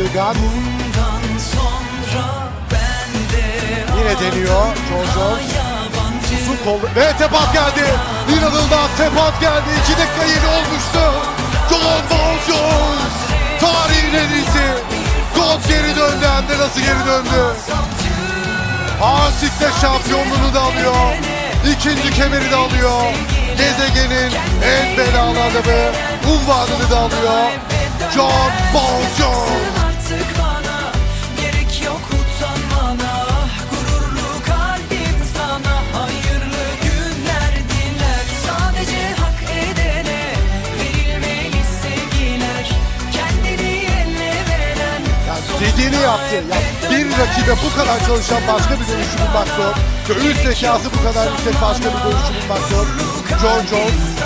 Wilgan. Bundan sonra ben de Yine deniyor yabancı Uzun kollu ve tepat geldi. İnanılmaz tepat geldi. 2 dakika yeni olmuştu. John Jones. Tarihin en iyisi. God geri döndü hem de nasıl geri döndü. Asik'te şampiyonluğunu da alıyor. İkinci kemeri de alıyor. Gezegenin en belalı adamı. Unvanını da alıyor. John Paul dediğini yaptı. Ya bir rakibe bu kadar çalışan başka bir dönüşü bulmak zor. Göğüs zekası bu kadar yüksek başka bir dönüşü bulmak zor. John Jones